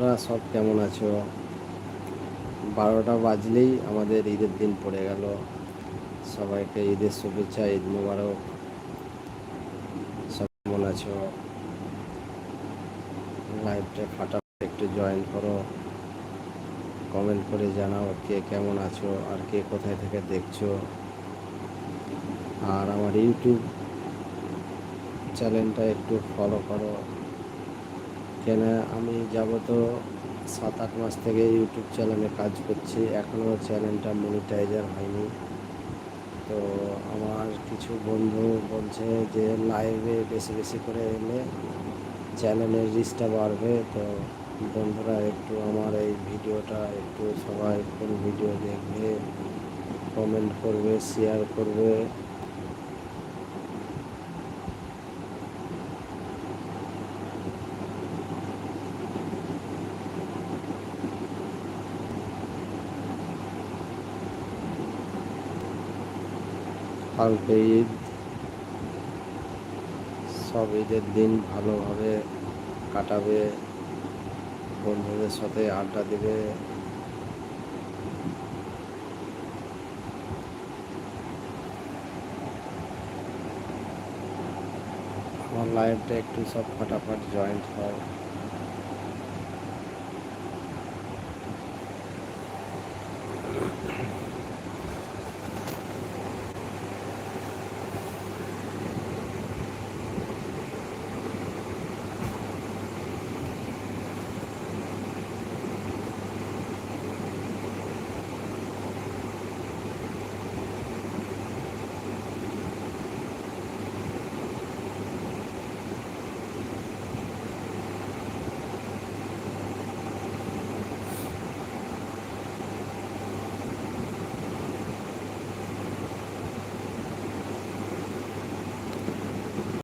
তোমরা সব কেমন আছো? বারোটা বাজলেই আমাদের ঈদের দিন পড়ে গেল। সবাইকে ঈদের শুভেচ্ছা, ঈদ মুবারক। সব কেমন আছো? লাইভটা ফাটাফাট একটু জয়েন করো। কমেন্ট করে জানাও কে কেমন আছো আর কে কোথায় থেকে দেখছ। আর আমার ইউটিউব চ্যানেলটা একটু ফলো করো। কেন আমি যাব তো সাত আট মাস থেকে ইউটিউব চ্যানেলে কাজ করছি। এখনও চ্যানেলটা মনিটাইজার হয়নি। তো আমার কিছু বন্ধু বলছে যে লাইভে বেশি বেশি করে এলে চ্যানেলের রিচটা বাড়বে। তো বন্ধুরা একটু আমার এই ভিডিওটা একটু সবাই ফুল ভিডিও দেখবে কমেন্ট করবে শেয়ার করবে। কালকে ঈদ সব ঈদের দিন ভালোভাবে কাটাবে, বন্ধুদের সাথে আড্ডা দেবে। আমার লাইফটা একটু সব ফটাফট জয়েন্ট হয়।